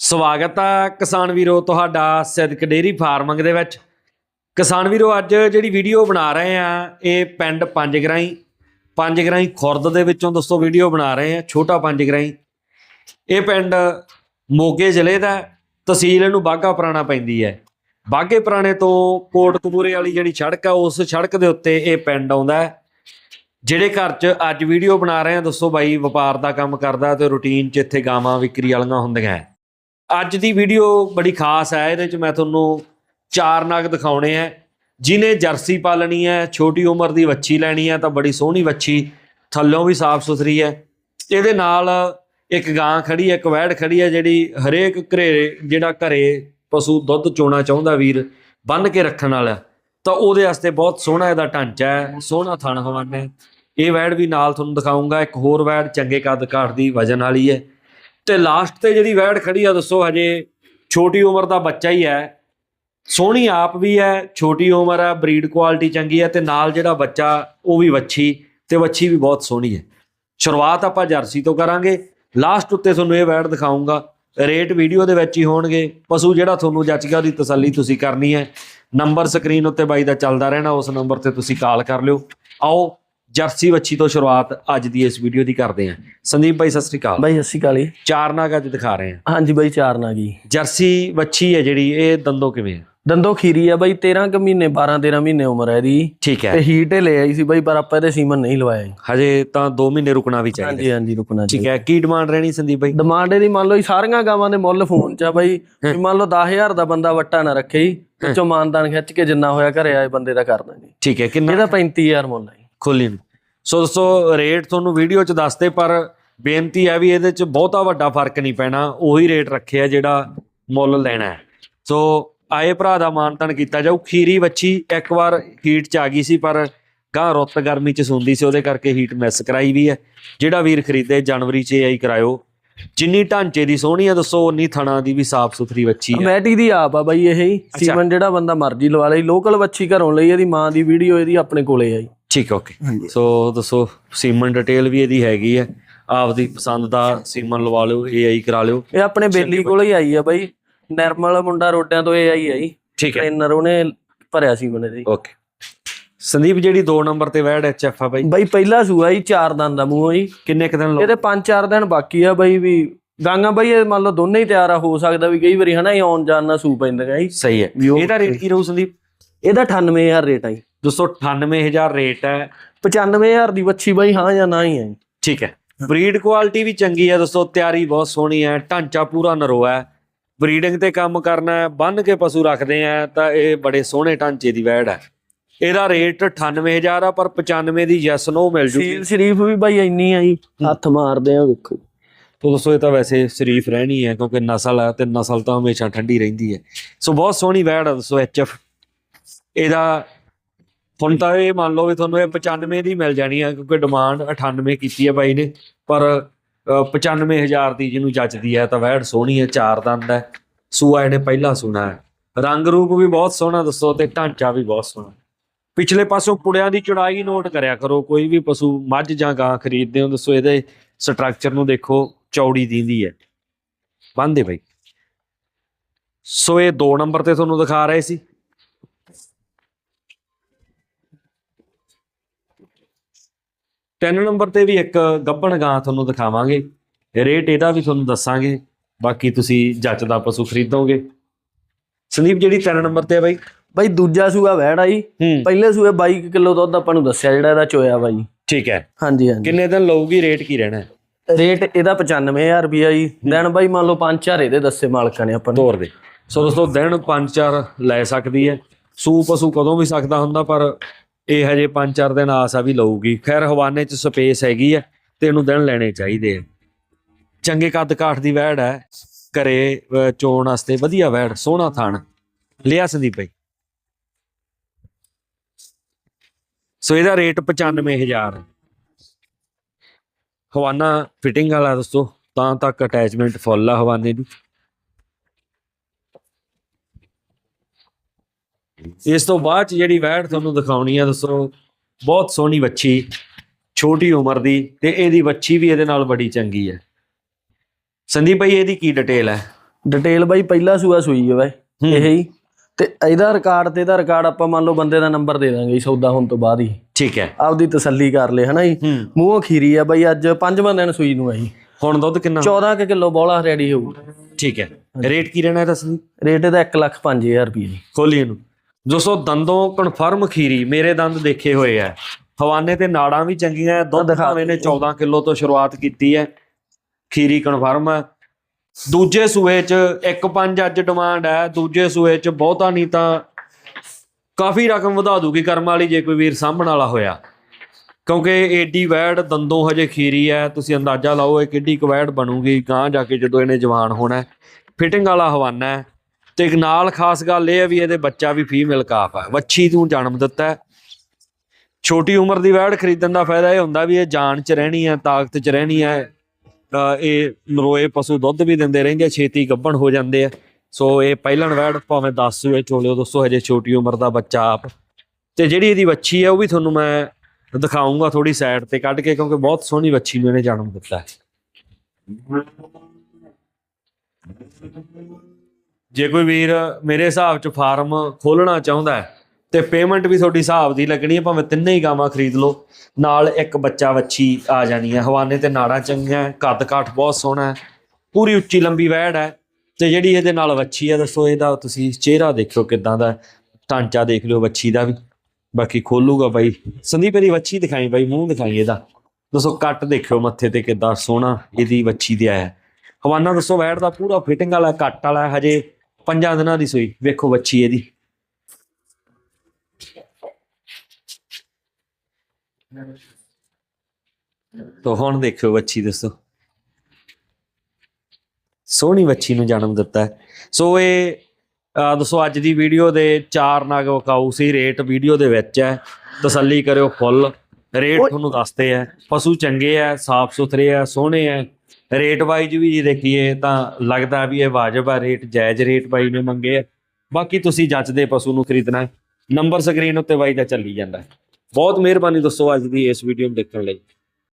ਸਵਾਗਤ ਆ ਕਿਸਾਨ ਵੀਰੋ ਤੁਹਾਡਾ ਸਿਦਕ ਡੇਰੀ ਫਾਰਮਿੰਗ ਦੇ ਵਿੱਚ। ਕਿਸਾਨ ਵੀਰੋ, ਅੱਜ ਜਿਹੜੀ ਵੀਡੀਓ ਬਣਾ ਰਹੇ ਆ, ਇਹ ਪਿੰਡ ਪੰਜਗਰਾਈ ਪੰਜਗਰਾਈ ਖੁਰਦ ਦੇ ਵਿੱਚੋਂ ਦੋਸਤੋ ਵੀਡੀਓ ਬਣਾ ਰਹੇ ਆ, ਛੋਟਾ ਪੰਜਗਰਾਈ। ਇਹ ਪਿੰਡ ਮੋਗੇ ਜ਼ਿਲ੍ਹੇ ਦਾ ਤਹਿਸੀਲ ਇਹਨੂੰ ਬਾਗਾ ਪੁਰਾਣਾ ਪੈਂਦੀ ਹੈ। ਬਾਗੇ ਪੁਰਾਣੇ ਤੋਂ ਕੋਟਕਪੂਰੇ ਵਾਲੀ ਜਿਹੜੀ ਸੜਕ ਆ, ਉਸ ਸੜਕ ਦੇ ਉੱਤੇ ਇਹ ਪਿੰਡ ਆਉਂਦਾ ਹੈ। ਜਿਹੜੇ ਘਰ 'ਚ ਅੱਜ ਵੀਡੀਓ ਬਣਾ ਰਹੇ ਆ ਦੱਸੋ ਬਾਈ, ਵਪਾਰ ਦਾ ਕੰਮ ਕਰਦਾ ਤੇ ਰੂਟੀਨ 'ਚ ਇੱਥੇ ਗਾਵਾਂ ਵਿਕਰੀ ਵਾਲੀਆਂ ਹੁੰਦੀਆਂ ਹੈ। ਅੱਜ ਦੀ ਵੀਡੀਓ ਬੜੀ ਖਾਸ ਹੈ, ਇਹਦੇ 'ਚ ਮੈਂ ਤੁਹਾਨੂੰ ਚਾਰ ਨਗ ਦਿਖਾਉਣੇ ਹੈ। ਜਿਨੇ ਜਰਸੀ ਪਾਲਣੀ ਹੈ, ਛੋਟੀ ਉਮਰ ਦੀ ਵੱਛੀ ਲੈਣੀ ਹੈ, ਤਾਂ ਬੜੀ ਸੋਹਣੀ ਵੱਛੀ ਥੱਲੋਂ ਵੀ ਸਾਫ਼ ਸੁਥਰੀ ਹੈ। ਇਹਦੇ ਨਾਲ ਇੱਕ ਗਾਂ ਖੜੀ ਹੈ, ਇੱਕ ਵੈੜ ਖੜੀ ਹੈ, ਜਿਹੜੀ ਹਰੇਕ ਘਰੇ ਜਿਹੜਾ ਘਰੇ ਪਸ਼ੂ ਦੁੱਧ ਚੋਣਾ ਚਾਹੁੰਦਾ ਵੀਰ ਬੰਨ ਕੇ ਰੱਖਣ ਵਾਲਾ। ਤਾਂ ਉਹਦੇ ਵਾਸਤੇ ਬਹੁਤ ਸੋਹਣਾ ਇਹਦਾ ਢਾਂਚਾ ਹੈ, ਸੋਹਣਾ ਥਣ ਹਵਾਨਾ ਹੈ। ਇਹ ਵੈੜ ਵੀ ਨਾਲ ਤੁਹਾਨੂੰ ਦਿਖਾਉਂਗਾ ਇੱਕ ਹੋਰ ਵੈੜ ਚੰਗੇ ਕੱਦ ਕਾਠ ਦੀ ਵਜਨ ਵਾਲੀ ਹੈ। ਤੇ ਲਾਸਟ ਤੇ ਜਿਹੜੀ ਵੈੜ ਖੜੀ ਆ, ਦੱਸੋ ਹਜੇ, ਛੋਟੀ ਉਮਰ ਦਾ ਬੱਚਾ ਹੀ ਹੈ। ਸੋਹਣੀ ਆਪ ਵੀ ਹੈ, ਛੋਟੀ ਉਮਰ ਹੈ ਬਰੀਡ ਕੁਆਲਿਟੀ ਚੰਗੀ ਹੈ ਤੇ ਨਾਲ ਜਿਹੜਾ ਬੱਚਾ, ਉਹ ਵੀ ਵੱਛੀ, ਤੇ ਵੱਛੀ ਵੀ ਬਹੁਤ ਸੋਹਣੀ ਹੈ। ਸ਼ੁਰੂਆਤ ਆਪਾਂ ਜਰਸੀ ਤੋਂ ਕਰਾਂਗੇ। ਲਾਸਟ ਉੱਤੇ ਤੁਹਾਨੂੰ ਇਹ ਵੈੜ ਦਿਖਾਉਂਗਾ ਰੇਟ ਵੀਡੀਓ ਦੇ ਵਿੱਚ ਹੀ ਹੋਣਗੇ। ਪਸ਼ੂ ਜਿਹੜਾ ਤੁਹਾਨੂੰ ਜੱਚ ਗਿਆ ਉਹਦੀ ਤਸੱਲੀ ਤੁਸੀਂ ਕਰਨੀ ਹੈ। ਨੰਬਰ ਸਕਰੀਨ ਉੱਤੇ ਬਾਈ ਦਾ ਚੱਲਦਾ ਰਹਿਣਾ, ਉਸ ਨੰਬਰ ਤੇ ਤੁਸੀਂ ਕਾਲ ਕਰ ਲਿਓ। ਆਓ ਜਰਸੀ ਵੱਛੀ ਤੋਂ ਸ਼ੁਰੂਆਤ ਅੱਜ ਦੀ ਇਸ ਵੀਡੀਓ ਦੀ ਕਰਦੇ ਹਾਂ। ਸੰਦੀਪ ਬਾਈ ਸਤਿ ਸ੍ਰੀ ਅਕਾਲ। ਬਾਈ ਸਤਿ ਸ਼੍ਰੀ ਅਕਾਲ ਜੀ। ਚਾਰ ਨਾਗ ਅੱਜ ਦਿਖਾ ਰਹੇ ਹਾਂ। ਹਾਂਜੀ ਬਾਈ ਚਾਰ ਨਾ ਗਈ ਜਰਸੀ ਵੱਛੀ ਹੈ ਜਿਹੜੀ ਇਹ ਦੰਦੋ ਕਿਵੇਂ ਦੰਦੋ ਖੀਰੀ ਆ ਬਾਈ 13 ਕੁ ਮਹੀਨੇ 12 13 ਮਹੀਨੇ ਉਮਰ ਹੈ ਇਹਦੀ। ਠੀਕ ਹੈ। ਤੇ ਹੀਟ ਲੈ ਆਈ ਸੀ ਬਾਈ ਪਰ ਆਪਾਂ ਇਹਦੇ ਸੀਮਨ ਨਹੀਂ ਲਵਾਇਆ ਜੀ ਹਜੇ ਤਾਂ 2 ਮਹੀਨੇ ਰੁਕਣਾ ਵੀ ਚਾਹੀਦਾ। ਹਾਂਜੀ ਹਾਂਜੀ ਰੁਕਣਾ ਜੀ ਠੀਕ ਹੈ। ਕੀ ਡਿਮਾਂਡ ਰਹਿਣੀ ਸੰਦੀਪ ਬਾਈ ਡਿਮਾਂਡ ਇਹਦੀ ਮੰਨ ਲਓ ਜੀ ਸਾਰੀਆਂ ਗਾਵਾਂ ਦੇ ਮੁੱਲ ਫੋਨ 'ਚ ਆ ਬਾਈ। ਵੀ ਮੰਨ ਲਓ 10000 ਦਾ ਬੰਦਾ ਵੱਟਾ ਨਾ ਰੱਖੇ ਜੀ ਵਿੱਚੋਂ ਮਾਨਦਾਨ ਖਿੱਚ ਕੇ ਜਿੰਨਾ ਹੋਇਆ ਘਰੇ ਆਏ ਬੰਦੇ ਦਾ ਕਰ ਦਾਂਗੇ ਠੀਕ ਹੈ ਕਿੰਨਾ? ਇਹਦਾ 35000 ਮੁੱਲ ਹੈ ਜੀ। ਖੋਲੀ ਨੂੰ। ਸੋ ਦੋਸਤੋ ਰੇਟ ਤੁਹਾਨੂੰ ਵੀਡੀਓ 'ਚ ਦੱਸਦੇ ਪਰ ਬੇਨਤੀ ਹੈ ਵੀ ਇਹਦੇ 'ਚ ਬਹੁਤਾ ਵੱਡਾ ਫ਼ਰਕ ਨਹੀਂ ਪੈਣਾ। ਉਹੀ ਰੇਟ ਰੱਖਿਆ ਜਿਹੜਾ ਮੁੱਲ ਲੈਣਾ ਹੈ। ਸੋ ਆਏ ਭਰਾ ਦਾ ਮਾਨਤਨ ਕੀਤਾ ਜਾਊ। ਖੀਰੀ ਵੱਛੀ ਇੱਕ ਵਾਰ ਹੀਟ 'ਚ ਆ ਗਈ ਸੀ ਪਰ ਗਾਂ ਰੁੱਤ ਗਰਮੀ 'ਚ ਸੁੰਦੀ ਸੀ। ਉਹਦੇ ਕਰਕੇ ਹੀਟ ਮਿਸ ਕਰਾਈ ਵੀ ਹੈ। ਜਿਹੜਾ ਵੀਰ ਖਰੀਦੇ ਜਨਵਰੀ 'ਚ ਆਈ ਕਰਾਇਓ। ਜਿੰਨੀ ਢਾਂਚੇ ਦੀ ਸੋਹਣੀ ਆ ਦੱਸੋ ਉਨੀ ਥਣਾ ਦੀ ਵੀ ਸਾਫ਼ ਸੁਥਰੀ ਵੱਛੀ ਹੈ ਮੈਟੀ ਦੀ ਆਪ ਆ ਬਾਈ ਇਹ ਹੀ। ਸੀਮਨ ਜਿਹੜਾ ਬੰਦਾ ਮਰਜ਼ੀ ਲਵਾ ਲਈ ਲੋਕਲ ਬੱਚੀ ਘਰੋਂ ਲਈ ਇਹਦੀ ਮਾਂ ਦੀ ਵੀਡੀਓ ਇਹਦੀ ਆਪਣੇ ਕੋਲੇ ਆ ਠੀਕ ਓਕੇ ਹਾਂਜੀ। ਸੋ ਦੱਸੋ ਸੀਮਨ ਡਿਟੇਲ ਵੀ ਇਹਦੀ ਹੈਗੀ ਹੈ। ਆਪਦੀ ਪਸੰਦ ਦਾ ਸੀਮਨ ਲਵਾ ਲਿਓ ਏਆਈ ਕਰਾ ਲਿਓ। ਇਹ ਆਪਣੇ ਬੇਲੀ ਕੋਲੇ ਹੀ ਆਈ ਆ ਬਾਈ। ਨਰਮਲ ਮੁੰਡਾ ਰੋਟਿਆਂ ਤੋਂ ਇਹ ਆਈ ਆ ਜੀ। ਠੀਕ ਹੈ। ਟ੍ਰੇਨਰ ਉਹਨੇ ਭਰਿਆ ਸੀ ਬਣੇ ਦੀ ਓਕੇ ਸੰਦੀਪ ਜਿਹੜੀ 2 ਨੰਬਰ ਤੇ ਵੈਡ ਐਚਐਫ ਆ ਬਾਈ। ਬਾਈ ਪਹਿਲਾ ਸੂਆ ਜੀ ਚਾਰ ਦੰਦ ਦਾ ਮੂੰਹ ਜੀ। ਕਿੰਨੇ ਕੁ ਦਿਨ ਲਓ? ਇਹਦੇ 5-4 ਦਿਨ ਬਾਕੀ ਆ ਬਾਈ ਵੀ। ਗਾਂਗਾ ਬਾਈ ਇਹ ਮੰਨ ਲਓ ਦੋਨੇ ਹੀ ਤਿਆਰ ਆ ਹੋ ਸਕਦਾ ਵੀ ਕਈ ਵਾਰੀ ਹਨਾ ਇਹ ਆਉਣ ਜਾਣ ਨਾਲ ਸੂ ਪੈਂਦੀਆਂ ਜੀ। ਸਹੀ ਹੈ। ਇਹਦਾ ਰੇਟ ਕੀ ਰਹੂ ਸੰਦੀਪ? ਇਹਦਾ 98000 ਰੇਟ ਆ ਜੀ। ਦੋਸਤੋ 98000 ਰੇਟ ਹੈ। 95000 ਦੀ ਵੱਛੀ ਬਾਈ ਹਾਂ ਜਾਂ ਨਾ ਹੀ ਹੈ। ਠੀਕ ਹੈ। ਬਰੀਡ ਕੁਆਲਿਟੀ ਵੀ ਚੰਗੀ ਹੈ ਦੋਸਤੋ ਤਿਆਰੀ ਬਹੁਤ ਸੋਹਣੀ ਹੈ ਢਾਂਚਾ ਪੂਰਾ ਨਰੋਆ ਹੈ। ਬਰੀਡਿੰਗ ਤੇ ਕੰਮ ਕਰਨਾ ਹੈ ਬੰਨ ਕੇ ਪਸ਼ੂ ਰੱਖਦੇ ਆ ਤਾਂ ਇਹ ਬੜੇ ਸੋਹਣੇ ਢਾਂਚੇ ਦੀ ਵੈੜ ਹੈ। ਇਹਦਾ ਰੇਟ 98000 ਆ ਪਰ 95 ਦੀ ਯੈਸ ਨੋ ਮਿਲ ਜੂਗੀ। ਸੀਲ ਸ਼ਰੀਫ ਵੀ ਬਾਈ ਇੰਨੀ ਆ ਜੀ ਹੱਥ ਮਾਰਦੇ ਆ ਵੇਖੋ ਤੋ ਦੋਸਤੋ ਇਹ ਤਾਂ ਵੈਸੇ ਸ਼ਰੀਫ ਰਹਿਣੀ ਹੈ ਕਿਉਂਕਿ ਨਸਲ ਹੈ ਤੇ ਨਸਲ ਤਾਂ ਹਮੇਸ਼ਾ ਠੰਡੀ ਰਹਿੰਦੀ ਹੈ। ਸੋ ਬਹੁਤ ਸੋਹਣੀ ਵੈੜ ਹੈ ਦੋਸਤੋ ਐਚਐਫ ਇਹਦਾ ਹੁਣ ਤਾਂ ਇਹ ਮੰਨ ਲਓ ਵੀ ਤੁਹਾਨੂੰ ਇਹ 95 ਦੀ ਮਿਲ ਜਾਣੀ ਹੈ ਕਿਉਂਕਿ ਡਿਮਾਂਡ 98 ਕੀਤੀ ਹੈ ਬਾਈ ਨੇ ਪਰ ਅ, 95000 ਦੀ ਜਿਹਨੂੰ ਜੱਜਦੀ ਹੈ ਤਾਂ ਵੈੜ ਸੋਹਣੀ ਹੈ ਚਾਰ ਦੰਦ ਹੈ ਸੂਆ ਇਹਨੇ ਪਹਿਲਾ ਸੁਣਾ ਹੈ। ਰੰਗ ਰੂਪ ਵੀ ਬਹੁਤ ਸੋਹਣਾ ਦੱਸੋ ਤੇ ਢਾਂਚਾ ਵੀ ਬਹੁਤ ਸੋਹਣਾ। ਪਿਛਲੇ ਪਾਸੋਂ ਪੁੜਿਆਂ ਦੀ ਚੌੜਾਈ ਨੋਟ ਕਰਿਆ ਕਰੋ ਕੋਈ ਵੀ ਪਸ਼ੂ ਮੱਝ ਜਾਂ ਗਾਂ ਖਰੀਦਦੇ ਹੋ ਦੱਸੋ ਇਹਦੇ ਸਟਰਕਚਰ ਨੂੰ ਦੇਖੋ ਚੌੜੀ ਦਿੰਦੀ ਹੈ। ਬੰਦੇ ਬਾਈ। ਸੋ ਇਹ 2 ਨੰਬਰ ਤੇ ਤੁਹਾਨੂੰ ਦਿਖਾ ਰਹੇ ਸੀ। ਤਿੰਨ ਨੰਬਰ ਤੇ ਵੀ ਇੱਕ ਗੱਬਣ ਗਾਂ ਤੁਹਾਨੂੰ ਦਿਖਾਵਾਂਗੇ। ਰੇਟ ਇਹਦਾ ਵੀ ਤੁਹਾਨੂੰ ਦੱਸਾਂਗੇ। ਬਾਕੀ ਤੁਸੀਂ ਜੱਜ ਦਾ ਪਸ਼ੂ ਖਰੀਦੋਗੇ। ਸੰਦੀਪ ਜਿਹੜੀ ਤਿੰਨ ਨੰਬਰ ਤੇ ਹੈ ਬਾਈ? ਬਾਈ ਦੂਜਾ ਸੂਆ ਵਹਿੜ ਆ ਜੀ। ਪਹਿਲੇ ਸੂਏ 22 ਕਿਲੋ ਦੁੱਧ ਆਪਾਂ ਨੂੰ ਦੱਸਿਆ ਜਿਹੜਾ ਇਹਦਾ ਚੋਇਆ ਬਾਈ ਠੀਕ ਹੈ। ਹਾਂਜੀ ਹਾਂਜੀ। ਕਿੰਨੇ ਦਿਨ ਲਊਗੀ ਰੇਟ ਕੀ ਰਹਿਣਾ? ਹੈ ਰੇਟ ਇਹਦਾ 95000 ਰੁਪਿਆ ਜੀ। ਦਿਨ ਬਾਈ ਮੰਨ ਲਓ 5-4 ਇਹਦੇ ਦੱਸੇ ਮਾਲਕਾਂ ਨੇ ਆਪਾਂ ਨੂੰ। ਤੋਰ ਦੇ। ਸੋ ਦੋਸਤੋ ਦਿਨ ਪੰਜ ਚਾਰ ਲੈ ਸਕਦੀ ਹੈ। ਸੂ ਪਸ਼ੂ ਕਦੋਂ ਵੀ ਸਕਦਾ ਹੁੰਦਾ ਪਰ ਇਹ ਹਜੇ ਪੰਜ ਚਾਰ ਦਿਨ ਆਸਾ ਵੀ ਲਊਗੀ। ਖੈਰ, ਹਵਾਨੇ 'ਚ ਸਪੇਸ ਹੈਗੀ ਹੈ ਤੇ ਇਹਨੂੰ ਦਿਨ ਲੈਣੇ ਚਾਹੀਦੇ ਆ। ਚੰਗੇ ਕੱਦ ਕਾਠ ਦੀ ਵੈੜ ਹੈ ਘਰੇ ਚੋਣ ਵਾਸਤੇ ਵਧੀਆ ਵੈੜ ਸੋਹਣਾ ਥਾਣ। ਲਿਆ ਸੰਦੀਪ ਭਾਈ ਸੋ ਇਹਦਾ ਰੇਟ 95000 ਹਵਾਨਾ ਫਿਟਿੰਗ ਵਾਲਾ ਦੋਸਤੋ ਤਾਂ ਤੱਕ ਅਟੈਚਮੈਂਟ ਫੁੱਲ ਆ ਹਵਾਨੇ ਦੀ। ਇਸ ਤੋਂ ਬਾਅਦ 'ਚ ਜਿਹੜੀ ਵੈੜ ਤੁਹਾਨੂੰ ਦਿਖਾਉਣੀ ਆ ਦੱਸੋ ਬਹੁਤ ਸੋਹਣੀ ਵੱਛੀ ਛੋਟੀ ਉਮਰ ਦੀ ਤੇ ਇਹਦੀ ਵੱਛੀ ਵੀ ਇਹਦੇ ਨਾਲ ਬੜੀ ਚੰਗੀ ਹੈ ਸੰਦੀਪ ਭਾਈ ਇਹਦੀ ਕੀ ਡਿਟੇਲ ਹੈ ਡਿਟੇਲ ਬਾਈ ਪਹਿਲਾ ਸੂਆ ਸੂਈ ਹੈ ਬਾਈ। ਇਹ। ਹੀ ਤੇ ਇਹਦਾ ਰਿਕਾਰਡ ਤੇ ਇਹਦਾ ਰਿਕਾਰਡ ਆਪਾਂ ਮੰਨ ਲਓ ਬੰਦੇ ਦਾ ਨੰਬਰ ਦੇ ਦਾਂਗੇ ਸੌਦਾ ਹੋਣ ਤੋਂ ਬਾਅਦ ਹੀ। ਠੀਕ ਹੈ। ਆਪਦੀ ਤਸੱਲੀ ਕਰ ਲੈ ਹਨਾ ਜੀ। ਮੂੰਹੋਂ ਖੀਰੀ ਆ ਬਾਈ ਅੱਜ ਪੰਜਵਾਂ ਦਿਨ ਸੂਈ ਨੂੰ ਆਈ ਹੁਣ ਦੁੱਧ ਕਿੰਨਾ? 14 ਕਿ ਕਿਲੋ ਬੋਲਾ ਰੈਡੀ ਹੋਊ। ਠੀਕ ਹੈ। ਰੇਟ ਕੀ ਰਹਿਣਾ ਹੈ ਦੱਸੋ ਰੇਟ ਇਹਦਾ 1 ਲੱਖ 5000 ਰੁਪਏ ਜੀ। ਖੋਲੀ ਇਹਨੂੰ। ਦੋਸਤੋ ਦੰਦੋਂ ਕਨਫਰਮ ਖੀਰੀ ਮੇਰੇ ਦੰਦ ਦੇਖੇ ਹੋਏ ਆ ਹਵਾਨੇ ਤੇ ਨਾੜਾਂ ਵੀ ਚੰਗੀਆਂ ਦੁੱਧ ਭਾਵੇਂ ਨੇ 14 ਕਿਲੋ ਤੋਂ ਸ਼ੁਰੂਆਤ ਕੀਤੀ ਹੈ ਖੀਰੀ ਕਨਫਰਮ ਹੈ ਦੂਜੇ ਸੂਏ ਚ 1.5 ਅੱਜ ਡਿਮਾਂਡ ਹੈ ਦੂਜੇ ਸੂਏ ਚ ਬਹੁਤਾ ਨਹੀਂ ਤਾਂ ਕਾਫੀ ਰਕਮ ਵਧਾ ਦੂਗੀ ਕਰਮ ਵਾਲੀ ਜੇ ਕੋਈ ਵੀਰ ਸਾਂਭਣ ਵਾਲਾ ਹੋਇਆ। ਕਿਉਂਕਿ ਏਡੀ ਵੈੜ ਦੰਦੋਂ ਹਜੇ ਖੀਰੀ ਹੈ ਤੁਸੀਂ ਅੰਦਾਜ਼ਾ ਲਾਓ ਇਹ ਕਿੱਡੀ ਕੁ ਵੈੜ ਬਣੂਗੀ। ਗਾਂ ਜਾ ਕੇ ਜਦੋਂ ਇਹਨੇ ਜਵਾਨ ਹੋਣਾ ਫਿਟਿੰਗ ਵਾਲਾ ਹਵਾਨਾ ਹੈ ਤੇ ਨਾਲ ਖਾਸ ਗੱਲ ਇਹ ਹੈ ਵੀ ਇਹਦੇ ਬੱਚਾ ਵੀ ਫੀਮੇਲ ਕਾਫ ਹੈ ਵੱਛੀ ਨੂੰ ਜਨਮ ਦਿੱਤਾ। ਹੈ। ਛੋਟੀ ਉਮਰ ਦੀ ਵੈੜ ਖਰੀਦਣ ਦਾ ਫਾਇਦਾ ਇਹ ਹੁੰਦਾ ਵੀ ਇਹ ਜਾਨ ਚ ਰਹਿਣੀ ਹੈ ਤਾਕਤ ਚ ਰਹਿਣੀ ਹੈ ਇਹ ਨਰੋਏ ਪਸ਼ੂ ਦੁੱਧ ਵੀ ਦਿੰਦੇ ਰਹਿੰਦੇ ਛੇਤੀ ਗੱਭਣ ਹੋ ਜਾਂਦੇ ਆ। ਸੋ ਇਹ ਪਹਿਲਣ ਵੈੜ, ਭਾਵੇਂ 10 ਸੂਏ ਚੋਲਿਓ ਦੋਸਤੋ ਹਜੇ ਛੋਟੀ ਉਮਰ ਦਾ ਬੱਚਾ ਆਪ। ਤੇ ਜਿਹੜੀ ਇਹਦੀ ਵੱਛੀ ਹੈ ਉਹ ਵੀ ਤੁਹਾਨੂੰ ਮੈਂ ਦਿਖਾਉਂਗਾ ਥੋੜੀ ਸਾਈਡ ਤੇ ਕੱਢ ਕੇ, ਕਿਉਂਕਿ ਬਹੁਤ ਸੋਹਣੀ ਵੱਛੀ ਨੂੰ ਇਹਨੇ ਜਨਮ ਦਿੱਤਾ। ਹੈ ਜੇ ਕੋਈ ਵੀਰ ਮੇਰੇ ਹਿਸਾਬ ਚ ਫਾਰਮ ਖੋਲਣਾ ਚਾਹੁੰਦਾ ਹੈ ਤੇ ਪੇਮੈਂਟ ਵੀ ਤੁਹਾਡੀ ਹਿਸਾਬ ਦੀ ਲੱਗਣੀ ਹੈ ਭਾਵੇਂ ਤਿੰਨੇ ਹੀ ਗਾਵਾਂ ਖਰੀਦ ਲਓ। ਨਾਲ ਇੱਕ ਬੱਚਾ ਵੱਛੀ ਆ ਜਾਣੀ ਹੈ ਹਵਾਨੇ ਤੇ ਨਾੜਾਂ ਚੰਗੀਆਂ ਹੈ, ਕੱਦ ਕਾਠ ਬਹੁਤ ਸੋਹਣਾ ਹੈ ਪੂਰੀ ਉੱਚੀ ਲੰਬੀ ਵੈੜ ਹੈ ਤੇ ਜਿਹੜੀ ਇਹਦੇ ਨਾਲ ਵੱਛੀ ਹੈ ਦੱਸੋ ਇਹਦਾ ਤੁਸੀਂ ਚਿਹਰਾ ਦੇਖਿਓ ਕਿਦਾਂ ਦਾ ਢਾਂਚਾ ਦੇਖ ਲਿਓ ਵੱਛੀ ਦਾ ਵੀ। ਬਾਕੀ ਖੋਲੂਗਾ ਬਾਈ। ਸੰਦੀਪ ਇਹਦੀ ਵੱਛੀ ਦਿਖਾਈ ਬਾਈ ਮੂੰਹ ਦਿਖਾਈ ਇਹਦਾ। ਦੱਸੋ ਕੱਟ ਦੇਖਿਓ ਮੱਥੇ ਤੇ ਕਿੱਦਾਂ ਸੋਹਣਾ ਇਹਦੀ ਵੱਛੀ ਦੇ ਆਇਆ ਹਵਾਨਾ ਦੱਸੋ ਵੈੜ ਦਾ ਪੂਰਾ ਫਿਟਿੰਗ ਵਾਲਾ ਕੱਟ ਵਾਲਾ ਹੈ, ਹਜੇ ਪੰਜਾਂ ਦਿਨਾਂ ਦੀ ਸੂਈ। ਵੇਖੋ ਵੱਛੀ ਇਹਦੀ। ਤੋ ਹੁਣ ਦੇਖਿਓ ਵੱਛੀ ਦੱਸੋ। ਸੋਹਣੀ ਵੱਛੀ ਨੂੰ ਜਨਮ ਦਿੱਤਾ ਹੈ। ਸੋ ਇਹ ਦੱਸੋ ਅੱਜ ਦੀ ਵੀਡੀਓ ਦੇ ਚਾਰ ਨਗ ਵਕਾਊ ਸੀ। ਰੇਟ ਵੀਡੀਓ ਦੇ ਵਿੱਚ ਹੈ। ਤਸੱਲੀ ਕਰਿਓ ਫੁੱਲ। ਰੇਟ ਤੁਹਾਨੂੰ ਦੱਸਦੇ ਆ ਪਸ਼ੂ ਚੰਗੇ ਆ ਸਾਫ਼ ਸੁਥਰੇ ਆ ਸੋਹਣੇ ਆ ਰੇਟ ਵਾਈਜ਼ ਵੀ ਜੇ ਦੇਖੀਏ ਤਾਂ ਲੱਗਦਾ ਵੀ ਇਹ ਵਾਜਬ ਆ ਰੇਟ ਜਾਇਜ਼ ਰੇਟ ਬਾਈ ਨੇ ਮੰਗੇ ਆ। ਬਾਕੀ ਤੁਸੀਂ ਜੱਜਦੇ ਪਸ਼ੂ ਨੂੰ ਖਰੀਦਣਾ ਨੰਬਰ ਸਕਰੀਨ ਉੱਤੇ ਬਾਈ ਦਾ ਚੱਲੀ ਜਾਂਦਾ ਬਹੁਤ ਮਿਹਰਬਾਨੀ ਦੋਸਤੋ ਅੱਜ ਦੀ ਇਸ ਵੀਡੀਓ ਨੂੰ ਦੇਖਣ ਲਈ।